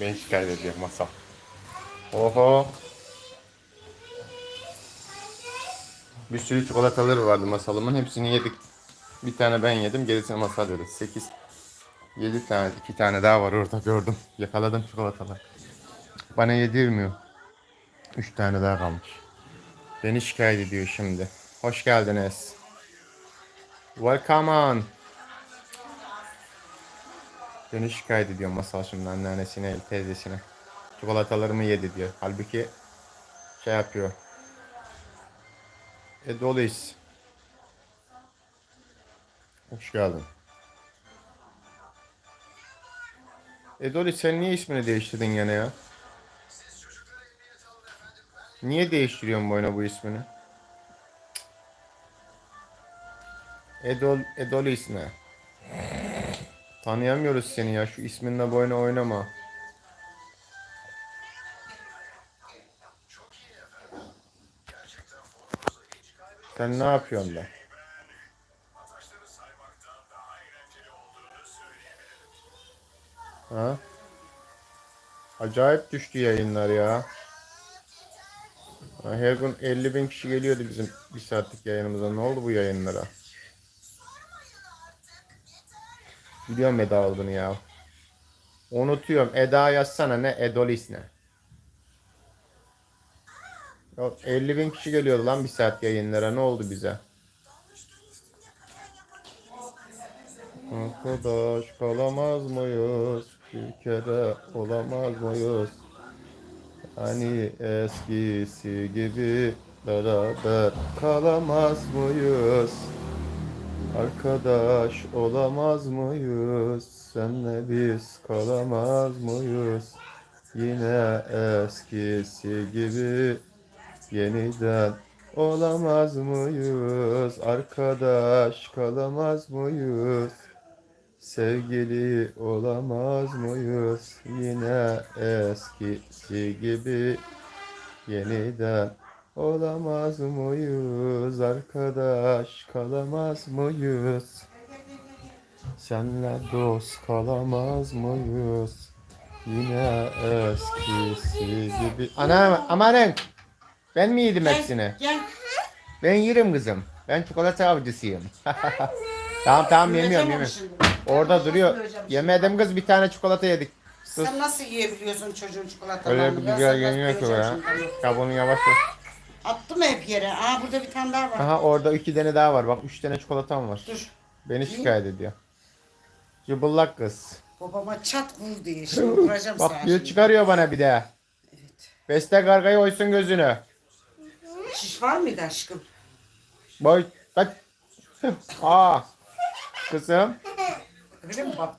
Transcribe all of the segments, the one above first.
Beni şikayet ediyor masal. Oho. Bir sürü çikolataları vardı masalımın. Hepsini yedik. Bir tane ben yedim. Gerisini masal yedi. 8 7 tane, 2 tane daha var orada gördüm. Yakaladım çikolatalar. Bana yedirmiyor. 3 tane daha kalmış. Beni şikayet ediyor şimdi. Hoş geldiniz. Welcome on. Beni şikayet ediyor masal şimdi anneannesine, teyzesine. Çikolatalarımı yedi diyor. Halbuki şey yapıyor. E doluyuz. Hoş geldin. Edoli sen niye ismini değiştirdin gene ya? Niye değiştiriyorsun boyuna bu ismini? Edol, Edolis ne? Tanıyamıyoruz seni ya. Şu isminle boyuna oynama. Sen ne yapıyorsun da? Ha? Acayip düştü yayınlar ya. Her gün 50 bin kişi geliyordu bizim bir saatlik yayınımıza. Ne oldu bu yayınlara? Biliyorum Eda olduğunu ya. Unutuyorum. Eda yazsana ne? Edolis ne? Yok, 50 bin kişi geliyordu lan bir saat yayınlara. Ne oldu bize? Arkadaş kalamaz mıyız? Bir kere olamaz mıyız? Hani eskisi gibi beraber kalamaz mıyız? Arkadaş olamaz mıyız? Senle biz kalamaz mıyız? Yine eskisi gibi yeniden olamaz mıyız? Arkadaş kalamaz mıyız? Sevgili olamaz mıyız? Yine eskisi gibi yeniden olamaz mıyız? Arkadaş kalamaz mıyız? Senle dost kalamaz mıyız? Yine eskisi gibi... Ana amanın! Ben mi yedim hepsini? Gel. Ben yerim kızım. Ben çikolata avcısıyım. tamam tamam yemiyorum yemiyorum. Orada duruyor. Yemedim kız bir tane çikolata yedik. Sus. Sen nasıl yiyebiliyorsun çocuğun çikolatalarını? Öyle bir güzel sen yeniyor ki nasıl ya. Ya bunu yavaş ye. Attı mı hep yere? Aa burada bir tane daha var. Aha orada iki tane daha var. Bak üç tane çikolatam var. Dur. Beni şikayet ediyor. Cıbıllak kız. Babama çat vur diye şimdi vuracağım sana Bak şimdi. çıkarıyor bana bir de. Evet. Beste gargayı oysun gözünü. Şiş var mıydı aşkım? Boy. Kaç. Aa. Kızım. Öyle mi bak?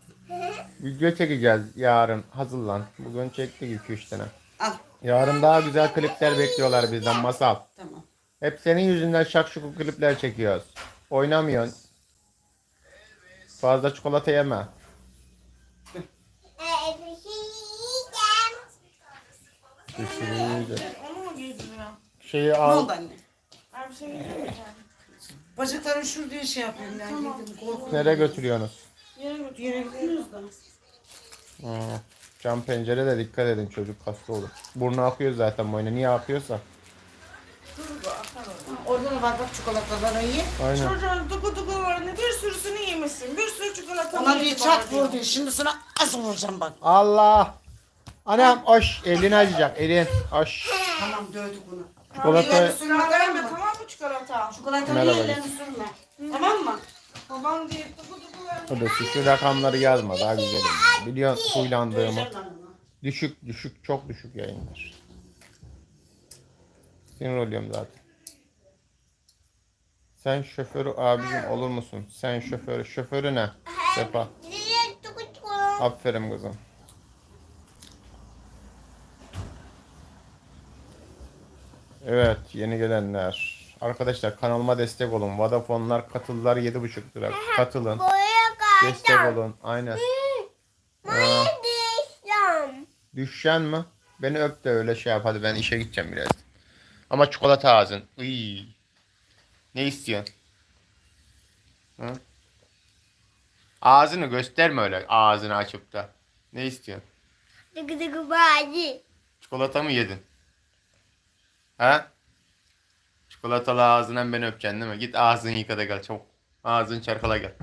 Video çekeceğiz yarın. Hazırlan. Bugün çektik 2-3 tane. Al. Yarın daha güzel klipler bekliyorlar bizden masal. Tamam. Hep senin yüzünden şakşuku klipler çekiyoruz. Oynamıyorsun. Fazla çikolata yeme. Düşürücü. Onu mu? Şeyi Ne al. oldu anne? Bir şey giydirmeyeceğim. Bacaklarım şur diye şey yapıyorum ya. Tamam. Yedim korkuyorum. Nereye götürüyorsunuz? Yere götür. Yere gitmiyoruz da. Ha, Cam pencere de dikkat edin çocuk hasta olur. Burnu akıyor zaten boyuna. Niye akıyorsa? Dur bu atar onu. Orada da var bak çikolataları ye. Aynen. Çocuğun dugu dugularını bir sürüsünü yemişsin. Bir sürü çikolata Ona bir çat vur diye. Şimdi sana az vuracağım bak. Allah! Anam hoş elin acıyacak elin. Hoş. Tamam dövdük bunu. Çikolata sürme tamam mı? çikolata? Çikolatanın Merhaba. ellerini sürme. Tamam mı? Babam diye dugu dugularını. Hadi şu, şu rakamları yazma daha güzelim. Biliyorsun huylandığımı. Düşük düşük çok düşük yayınlar. Sinir oluyorum zaten. Sen şoförü abicim olur musun? Sen şoförü. Şoförü ne? Sefa. Aferin kızım. Evet yeni gelenler. Arkadaşlar kanalıma destek olun. Vodafone'lar katıldılar 7,5 lira. Katılın. Destek olun. Aynen. Aa, düşen mi? Beni öp de öyle şey yap. Hadi ben işe gideceğim biraz. Ama çikolata ağzın. Iy. Ne istiyorsun? Hı? Ağzını gösterme öyle ağzını açıp da. Ne istiyorsun? Çikolata mı yedin? Ha? Çikolatalı ağzından beni öpeceksin değil mi? Git ağzını yıka da gel çabuk. Ağzını çarkala gel.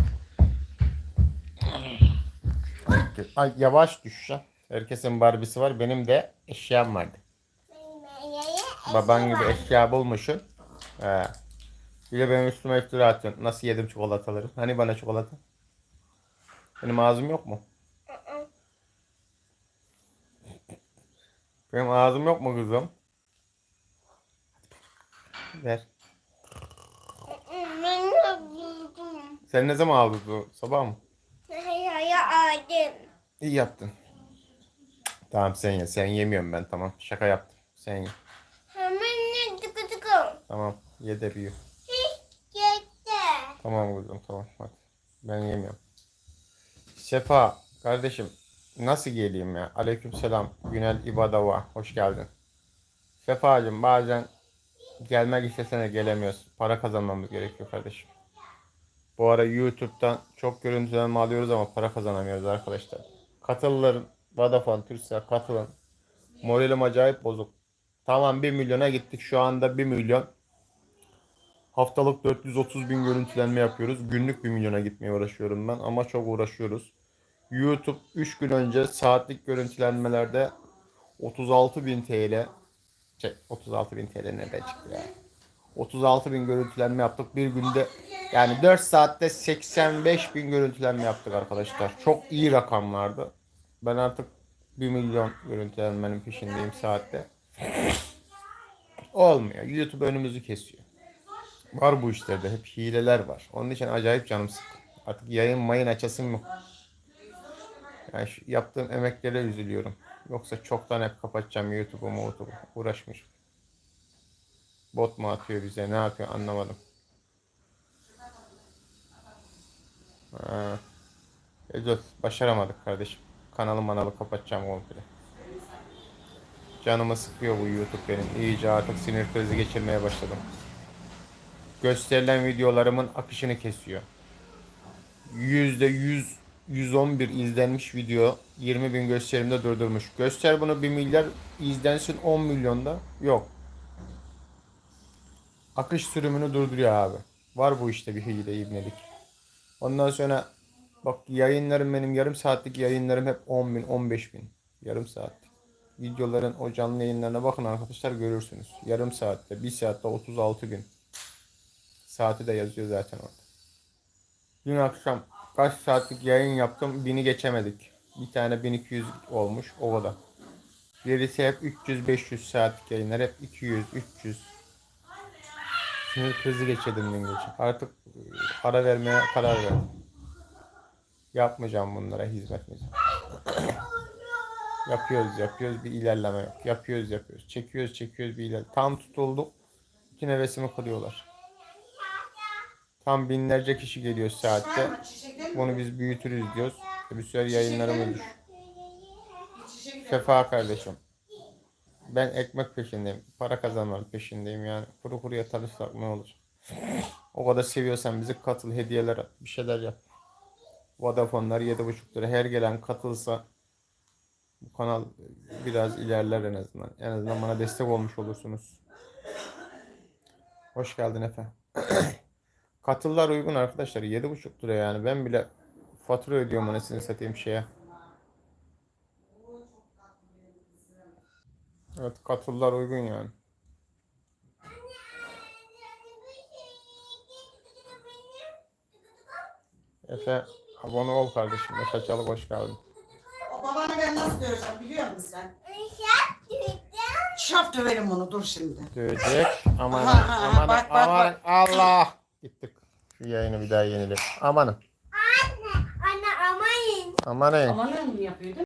Ay yavaş düş ya. Herkesin Barbie'si var. Benim de eşyam vardı. Baban gibi eşya bulmuşsun. He. Bir de benim üstüme iftira atıyorsun. Nasıl yedim çikolataları? Hani bana çikolata? Benim ağzım yok mu? Benim ağzım yok mu kızım? Ver. Ben yaptım. Sen ne zaman aldın bu? Sabah mı? Hayır aldım. İyi yaptın. Tamam sen ye. Sen yemiyorum ben tamam. Şaka yaptım. Sen ye. Hemen ne dıgı dıgı. Tamam. Ye de büyü. Yetti. Tamam kızım tamam. Hadi. Ben yemiyorum. Sefa kardeşim nasıl geleyim ya? Aleyküm selam. Günel İbadava. Hoş geldin. Sefacığım bazen gelmek istesene gelemiyoruz. Para kazanmamız gerekiyor kardeşim. Bu ara YouTube'dan çok görüntülenme alıyoruz ama para kazanamıyoruz arkadaşlar. Katılların Vodafone, Turkcell katılın. Moralim acayip bozuk. Tamam 1 milyona gittik. Şu anda 1 milyon. Haftalık 430 bin görüntülenme yapıyoruz. Günlük 1 milyona gitmeye uğraşıyorum ben ama çok uğraşıyoruz. YouTube 3 gün önce saatlik görüntülenmelerde 36 bin TL şey 36 bin TL nereden çıktı ya? 36 bin görüntülenme yaptık. Bir günde yani 4 saatte 85 bin görüntülenme yaptık arkadaşlar. Çok iyi rakamlardı. Ben artık 1 milyon görüntülenmenin peşindeyim saatte. Olmuyor. YouTube önümüzü kesiyor. Var bu işlerde. Hep hileler var. Onun için acayip canım sıkkın. Artık yayın mayın açasım yok. Yani şu yaptığım emeklere üzülüyorum. Yoksa çoktan hep kapatacağım YouTube'u, YouTube'u. Uğraşmış. Bot mu atıyor bize? Ne yapıyor anlamadım. Ha. Ezo, başaramadık kardeşim. Kanalı manalı kapatacağım komple. Canımı sıkıyor bu YouTube benim. İyice artık sinir krizi geçirmeye başladım. Gösterilen videolarımın akışını kesiyor. Yüzde yüz 111 izlenmiş video 20 bin gösterimde durdurmuş. Göster bunu 1 milyar izlensin 10 milyonda. Yok. Akış sürümünü durduruyor abi. Var bu işte bir hile ibnelik. Ondan sonra bak yayınlarım benim yarım saatlik yayınlarım hep 10 bin 15 bin. Yarım saat. Videoların o canlı yayınlarına bakın arkadaşlar görürsünüz. Yarım saatte, bir saatte 36 bin. Saati de yazıyor zaten orada. Dün akşam kaç saatlik yayın yaptım. Bini geçemedik. Bir tane 1200 olmuş. O kadar. Gerisi hep 300-500 saatlik yayınlar. Hep 200, 300. Sinir krizi geçirdim dün gece. Artık e, ara vermeye karar verdim. Yapmayacağım bunlara hizmet mi? yapıyoruz yapıyoruz bir ilerleme yok. Yapıyoruz yapıyoruz. Çekiyoruz çekiyoruz bir ilerleme. Tam tutulduk. Bütün hevesimi kırıyorlar. Tam binlerce kişi geliyor saatte. Bunu biz büyütürüz diyoruz. Bir süre yayınlarımız düş. Sefa kardeşim. Ben ekmek peşindeyim. Para kazanmanın peşindeyim yani. Kuru kuruya tanışsak ne olur. O kadar seviyorsan bizi katıl, hediyeler at, bir şeyler yap. Vodafone'lar 7,5 lira. Her gelen katılsa bu kanal biraz ilerler en azından. En azından bana destek olmuş olursunuz. Hoş geldin Efe. Katıllar uygun arkadaşlar. 7,5 lira yani. Ben bile fatura ödüyorum anasını satayım şeye. Evet katıllar uygun yani. Efe abone ol kardeşim. Efe Çalık hoş geldin. O babanı ben nasıl döveceğim biliyor musun sen? Şap döverim onu dur şimdi. Dövecek. Aman aman bak, bak, aman Allah. Gittik. Şu yayını bir daha yenilelim. Amanın. Anne, anne amayın. Amanın. Aman ne yapıyordun?